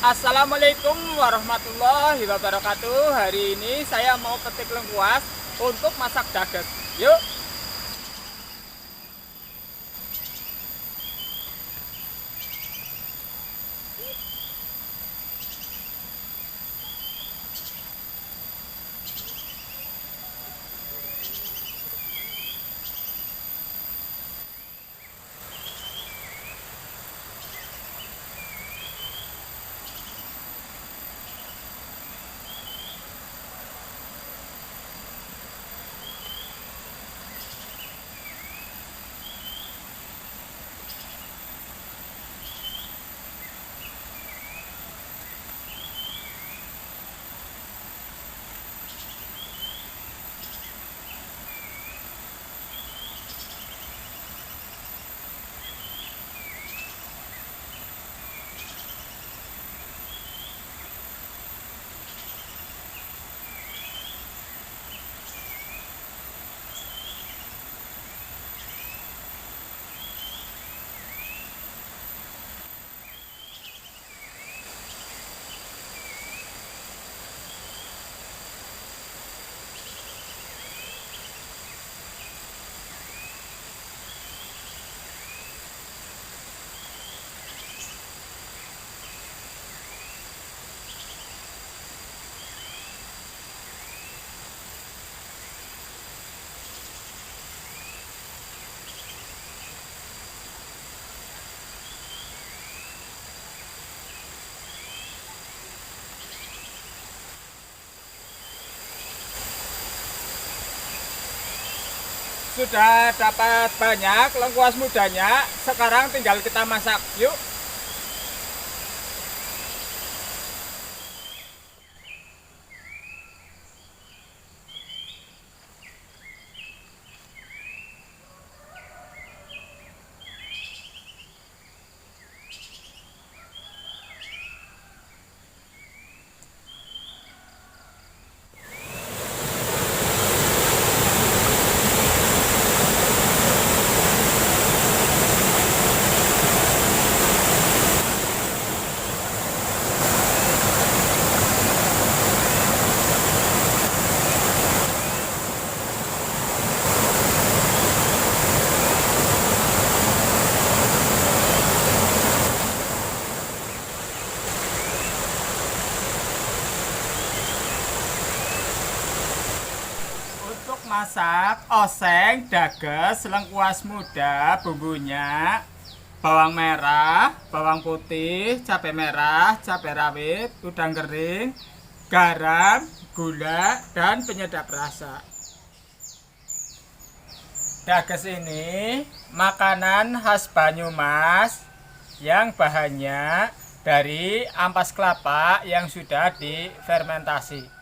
Assalamualaikum warahmatullahi wabarakatuh. Hari ini saya mau petik lengkuas untuk masak daget Yuk Sudah dapat banyak lengkuas mudanya. Sekarang tinggal kita masak. Yuk Untuk masak oseng, dages, lengkuas muda, bumbunya bawang merah, bawang putih, cabai merah, cabai rawit, udang kering, garam, gula, dan penyedap rasa. Dages ini makanan khas Banyumas yang bahannya dari ampas kelapa yang sudah difermentasi.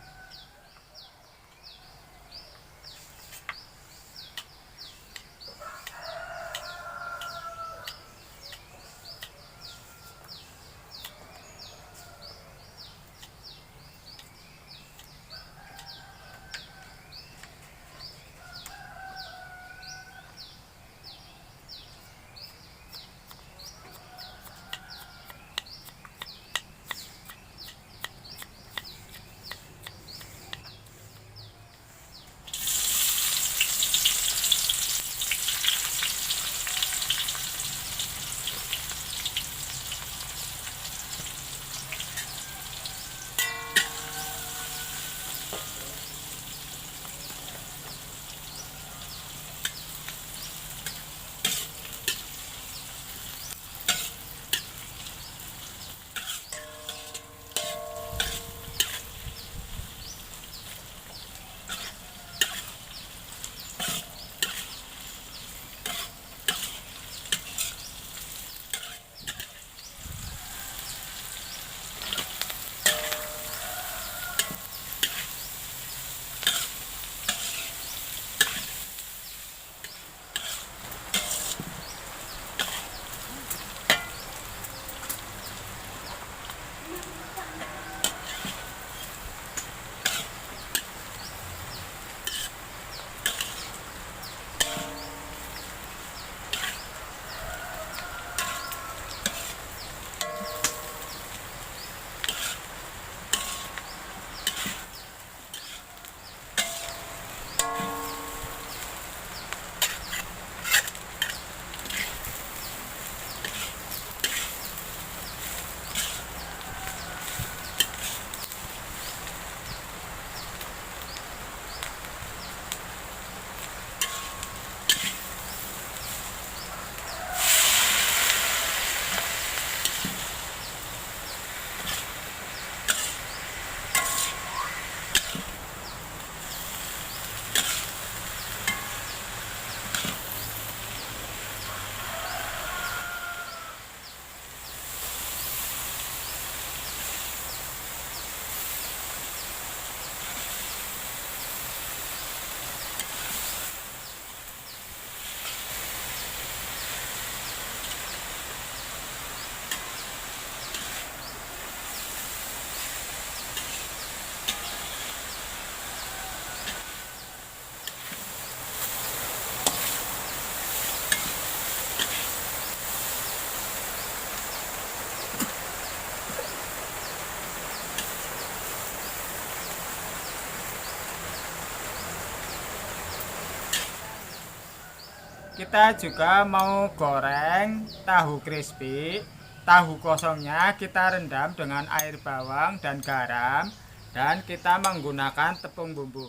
Kita juga mau goreng tahu crispy. Tahu kosongnya kita rendam dengan air bawang dan garam dan kita menggunakan tepung bumbu.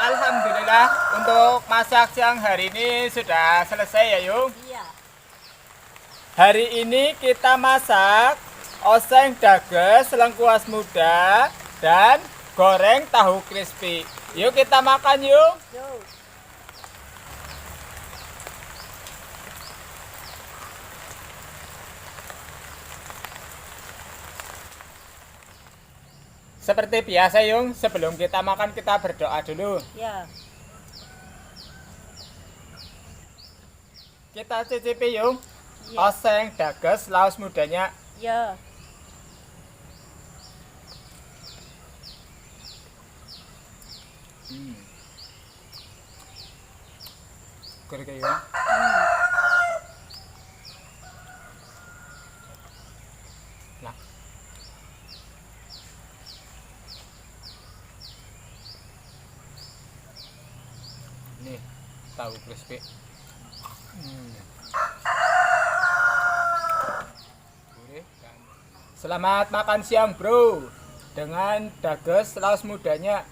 Alhamdulillah untuk masak siang hari ini sudah selesai ya Yung. Iya. Hari ini kita masak oseng dages lengkuas muda dan goreng tahu crispy. Yuk kita makan yuk. Yo. Seperti biasa Yung, sebelum kita makan kita berdoa dulu. Ya. Kita cicipi Yung. Ya. Oseng dages laos mudanya. Ya. Hmm. Gurih kayak Yung. Nah. Ini tahu crispy. Selamat makan siang, Bro. Dengan dages laos mudanya.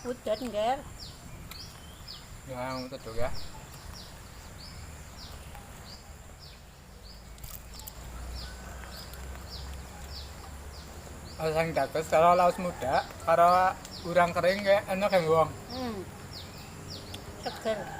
Ngapunten, Ger. Yang itu ya. Oseng dages kalau laos muda, kalau urang kering kayak enak yang wong. Hmm. Seger.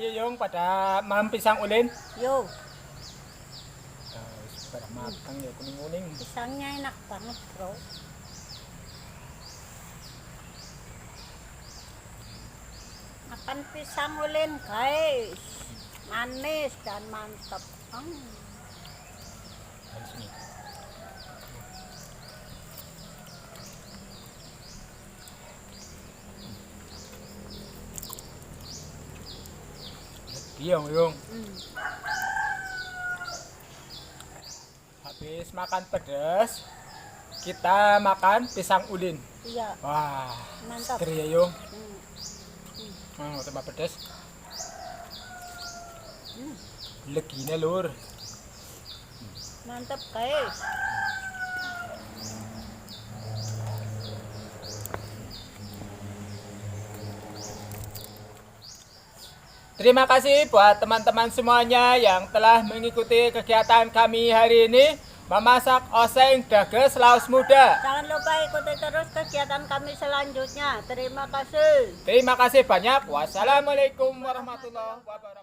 Ayo yung pada mam pisang ulin. Yo. Guys, pada matang ya kuning-kuning. Pisangnya enak banget, Bro. Makan pisang ulin, guys. Manis dan mantap. Hmm. Iya, Yung. Hmm. Habis makan pedas, kita makan pisang ulin. Iya, Wah, mantap. seger ya, Yung. Hmm. Hmm, tambah pedas. Hmm. Legine, Lur. Mantap guys. Terima kasih buat teman-teman semuanya yang telah mengikuti kegiatan kami hari ini memasak oseng dages laos muda. Jangan lupa ikuti terus kegiatan kami selanjutnya. Terima kasih. Terima kasih banyak. Wassalamualaikum warahmatullahi wabarakatuh.